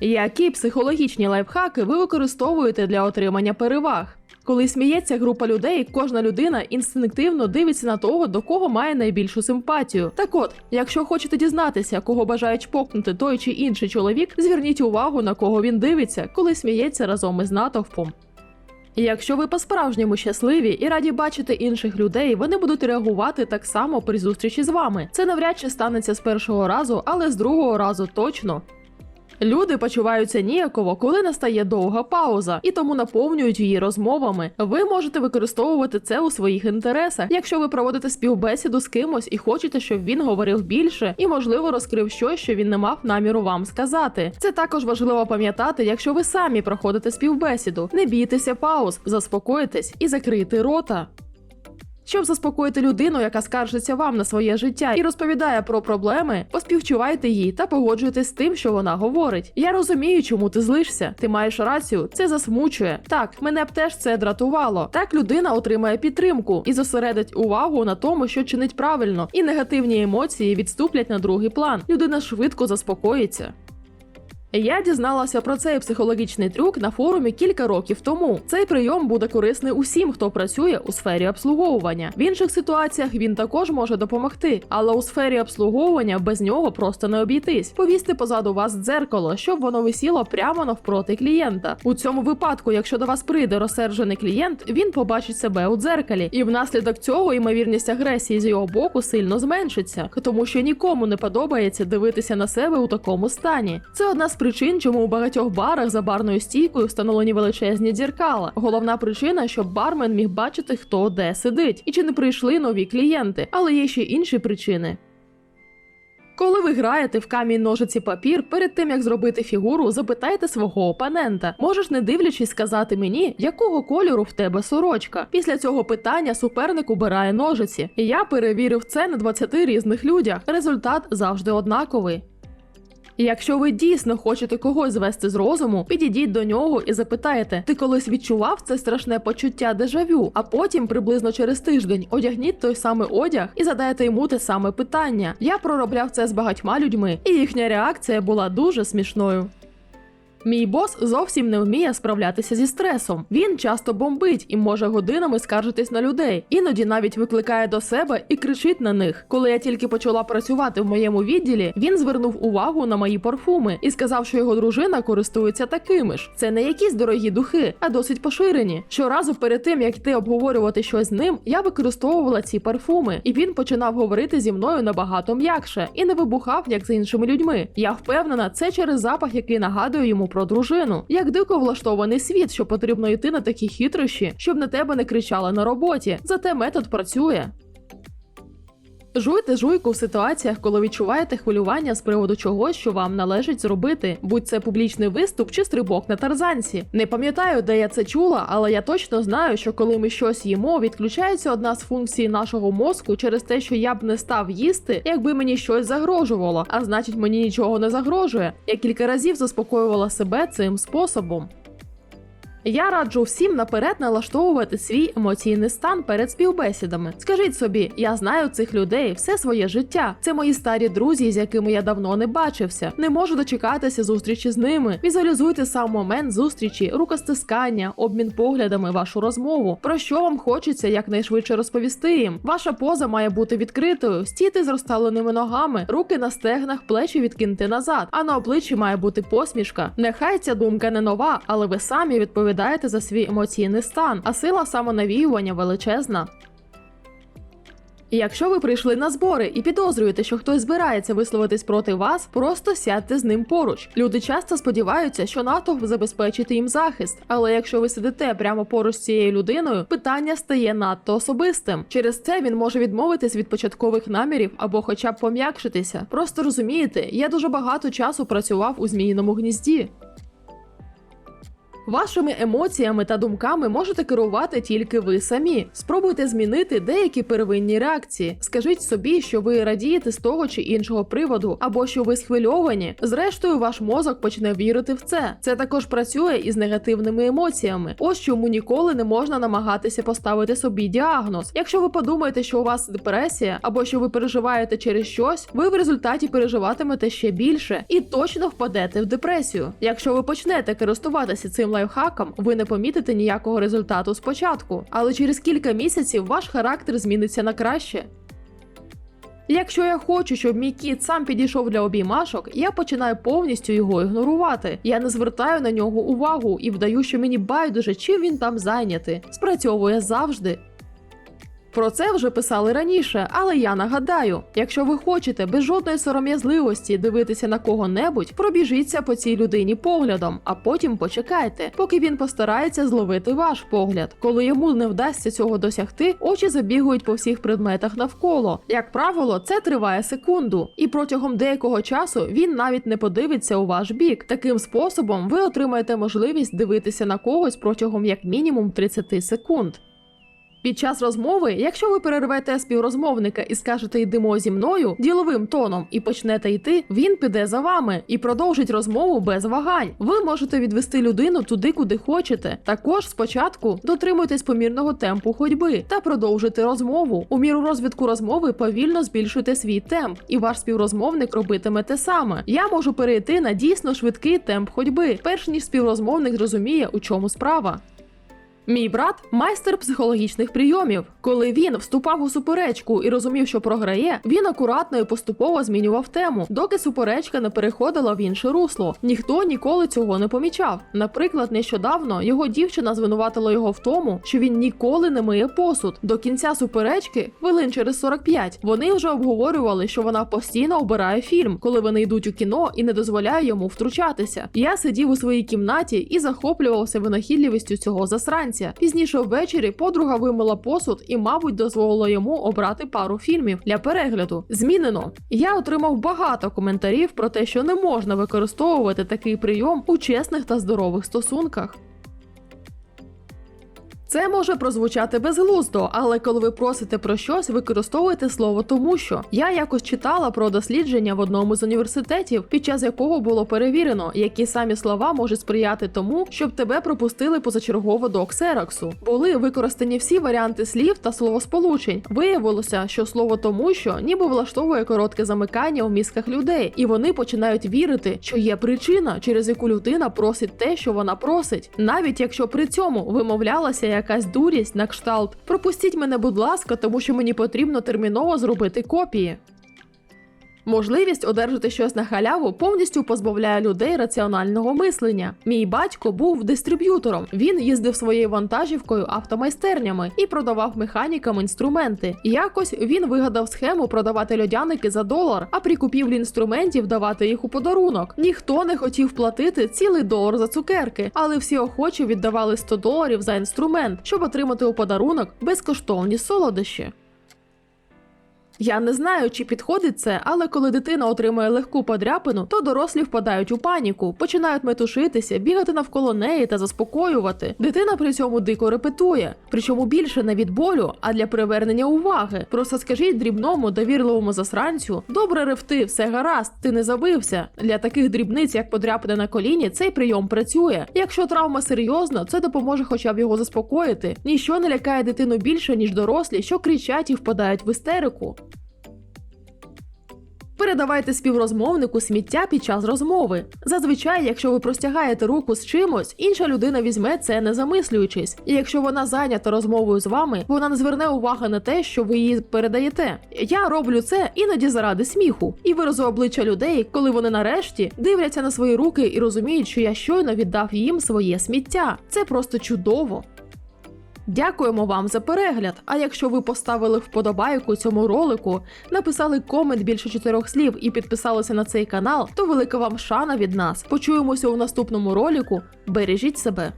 Які психологічні лайфхаки ви використовуєте для отримання переваг? Коли сміється група людей, кожна людина інстинктивно дивиться на того, до кого має найбільшу симпатію. Так от, якщо хочете дізнатися, кого бажає чпокнути той чи інший чоловік, зверніть увагу на кого він дивиться, коли сміється разом із натовпом. Якщо ви по-справжньому щасливі і раді бачити інших людей, вони будуть реагувати так само при зустрічі з вами. Це навряд чи станеться з першого разу, але з другого разу точно. Люди почуваються ніяково, коли настає довга пауза, і тому наповнюють її розмовами. Ви можете використовувати це у своїх інтересах, якщо ви проводите співбесіду з кимось і хочете, щоб він говорив більше і, можливо, розкрив щось, що він не мав наміру вам сказати. Це також важливо пам'ятати, якщо ви самі проходите співбесіду. Не бійтеся пауз, заспокойтесь і закрийте рота. Щоб заспокоїти людину, яка скаржиться вам на своє життя і розповідає про проблеми, поспівчувайте їй та погоджуйтесь з тим, що вона говорить. Я розумію, чому ти злишся. Ти маєш рацію, це засмучує. Так, мене б теж це дратувало. Так людина отримає підтримку і зосередить увагу на тому, що чинить правильно, і негативні емоції відступлять на другий план. Людина швидко заспокоїться. Я дізналася про цей психологічний трюк на форумі кілька років тому. Цей прийом буде корисний усім, хто працює у сфері обслуговування. В інших ситуаціях він також може допомогти, але у сфері обслуговування без нього просто не обійтись. Повісьте позаду вас дзеркало, щоб воно висіло прямо навпроти клієнта. У цьому випадку, якщо до вас прийде розсерджений клієнт, він побачить себе у дзеркалі, і внаслідок цього ймовірність агресії з його боку сильно зменшиться, тому що нікому не подобається дивитися на себе у такому стані. Це одна з причин, чому у багатьох барах за барною стійкою встановлені величезні дзеркала. Головна причина, щоб бармен міг бачити, хто де сидить, і чи не прийшли нові клієнти, але є ще інші причини. Коли ви граєте в камінь ножиці папір, перед тим як зробити фігуру, запитайте свого опонента. Можеш, не дивлячись, сказати мені, якого кольору в тебе сорочка. Після цього питання суперник убирає ножиці. Я перевірив це на 20 різних людях. Результат завжди однаковий. І Якщо ви дійсно хочете когось звести з розуму, підійдіть до нього і запитаєте: ти колись відчував це страшне почуття дежавю? А потім, приблизно через тиждень, одягніть той самий одяг і задайте йому те саме питання. Я проробляв це з багатьма людьми, і їхня реакція була дуже смішною. Мій бос зовсім не вміє справлятися зі стресом. Він часто бомбить і може годинами скаржитись на людей. Іноді навіть викликає до себе і кричить на них. Коли я тільки почала працювати в моєму відділі, він звернув увагу на мої парфуми і сказав, що його дружина користується такими ж. Це не якісь дорогі духи, а досить поширені. Щоразу перед тим як йти обговорювати щось з ним, я використовувала ці парфуми, і він починав говорити зі мною набагато м'якше і не вибухав як з іншими людьми. Я впевнена, це через запах, який нагадує йому про дружину. Як дико влаштований світ, що потрібно йти на такі хитрощі, щоб на тебе не кричали на роботі. Зате метод працює. Жуйте жуйку в ситуаціях, коли відчуваєте хвилювання з приводу чогось, що вам належить зробити, будь це публічний виступ чи стрибок на тарзанці. Не пам'ятаю, де я це чула, але я точно знаю, що коли ми щось їмо, відключається одна з функцій нашого мозку через те, що я б не став їсти, якби мені щось загрожувало, а значить мені нічого не загрожує. Я кілька разів заспокоювала себе цим способом. Я раджу всім наперед налаштовувати свій емоційний стан перед співбесідами. Скажіть собі, я знаю цих людей все своє життя. Це мої старі друзі, з якими я давно не бачився. Не можу дочекатися зустрічі з ними. Візуалізуйте сам момент зустрічі, рукостискання, обмін поглядами, вашу розмову. Про що вам хочеться якнайшвидше розповісти їм. Ваша поза має бути відкритою, стійте з розставленими ногами, руки на стегнах, плечі відкиньте назад. А на обличчі має бути посмішка. Нехай ця думка не нова, але ви самі відповідаєте за свій емоційний стан, а сила самонавіювання величезна. І Якщо ви прийшли на збори і підозрюєте, що хтось збирається висловитись проти вас, просто сядьте з ним поруч. Люди часто сподіваються, що натовп забезпечить їм захист. Але якщо ви сидите прямо поруч з цією людиною, питання стає надто особистим. Через це він може відмовитись від початкових намірів або хоча б пом'якшитися. Просто розумієте, я дуже багато часу працював у зміїному гнізді. Вашими емоціями та думками можете керувати тільки ви самі. Спробуйте змінити деякі первинні реакції. Скажіть собі, що ви радієте з того чи іншого приводу, або що ви схвильовані. Зрештою, ваш мозок почне вірити в це. Це також працює із негативними емоціями. Ось чому ніколи не можна намагатися поставити собі діагноз. Якщо ви подумаєте, що у вас депресія, або що ви переживаєте через щось, ви в результаті переживатимете ще більше і точно впадете в депресію. Якщо ви почнете користуватися цим лайфхаком, ви не помітите ніякого результату спочатку, але через кілька місяців ваш характер зміниться на краще. Якщо я хочу, щоб мій кіт сам підійшов для обіймашок, я починаю повністю його ігнорувати. Я не звертаю на нього увагу і вдаю, що мені байдуже, чим він там зайнятий. Спрацьовує завжди. Про це вже писали раніше, але я нагадаю: якщо ви хочете без жодної сором'язливості дивитися на кого-небудь, пробіжіться по цій людині поглядом, а потім почекайте, поки він постарається зловити ваш погляд. Коли йому не вдасться цього досягти, очі забігають по всіх предметах навколо. Як правило, це триває секунду, і протягом деякого часу він навіть не подивиться у ваш бік. Таким способом ви отримаєте можливість дивитися на когось протягом як мінімум 30 секунд. Під час розмови, якщо ви перервете співрозмовника і скажете йдемо зі мною діловим тоном і почнете йти, він піде за вами і продовжить розмову без вагань. Ви можете відвести людину туди, куди хочете. Також спочатку дотримуйтесь помірного темпу ходьби та продовжуйте розмову. У міру розвитку розмови повільно збільшуйте свій темп, і ваш співрозмовник робитиме те саме. Я можу перейти на дійсно швидкий темп ходьби, перш ніж співрозмовник зрозуміє, у чому справа. Мій брат майстер психологічних прийомів. Коли він вступав у суперечку і розумів, що програє, він акуратно і поступово змінював тему, доки суперечка не переходила в інше русло. Ніхто ніколи цього не помічав. Наприклад, нещодавно його дівчина звинуватила його в тому, що він ніколи не миє посуд. До кінця суперечки, хвилин через 45, вони вже обговорювали, що вона постійно обирає фільм, коли вони йдуть у кіно і не дозволяє йому втручатися. Я сидів у своїй кімнаті і захоплювався винахідливістю цього засранця. Пізніше ввечері подруга вимила посуд і, мабуть, дозволила йому обрати пару фільмів для перегляду. Змінено. Я отримав багато коментарів про те, що не можна використовувати такий прийом у чесних та здорових стосунках. Це може прозвучати безглуздо, але коли ви просите про щось, використовуйте слово тому, що я якось читала про дослідження в одному з університетів, під час якого було перевірено, які самі слова можуть сприяти тому, щоб тебе пропустили позачергово до ксероксу. Були використані всі варіанти слів та словосполучень. Виявилося, що слово тому, що ніби влаштовує коротке замикання у мізках людей, і вони починають вірити, що є причина, через яку людина просить те, що вона просить, навіть якщо при цьому вимовлялася якась дурість на кшталт. Пропустіть мене, будь ласка, тому що мені потрібно терміново зробити копії. Можливість одержати щось на халяву повністю позбавляє людей раціонального мислення. Мій батько був дистриб'ютором. Він їздив своєю вантажівкою автомайстернями і продавав механікам інструменти. Якось він вигадав схему продавати льодяники за долар, а при купівлі інструментів давати їх у подарунок. Ніхто не хотів платити цілий долар за цукерки, але всі охочі віддавали 100 доларів за інструмент, щоб отримати у подарунок безкоштовні солодощі. Я не знаю, чи підходить це, але коли дитина отримує легку подряпину, то дорослі впадають у паніку, починають метушитися, бігати навколо неї та заспокоювати. Дитина при цьому дико репетує, причому більше не від болю, а для привернення уваги. Просто скажіть дрібному, довірливому засранцю: добре ревти, все гаразд, ти не забився. Для таких дрібниць, як подряпина на коліні, цей прийом працює. Якщо травма серйозна, це допоможе хоча б його заспокоїти. Ніщо не лякає дитину більше, ніж дорослі, що кричать і впадають в істерику. Передавайте співрозмовнику сміття під час розмови. Зазвичай, якщо ви простягаєте руку з чимось, інша людина візьме це не замислюючись. І якщо вона зайнята розмовою з вами, вона не зверне уваги на те, що ви їй передаєте. Я роблю це іноді заради сміху і виразу обличчя людей, коли вони нарешті дивляться на свої руки і розуміють, що я щойно віддав їм своє сміття. Це просто чудово. Дякуємо вам за перегляд. А якщо ви поставили вподобайку цьому ролику, написали комент більше чотирьох слів і підписалися на цей канал, то велика вам шана від нас. Почуємося у наступному ролику. Бережіть себе.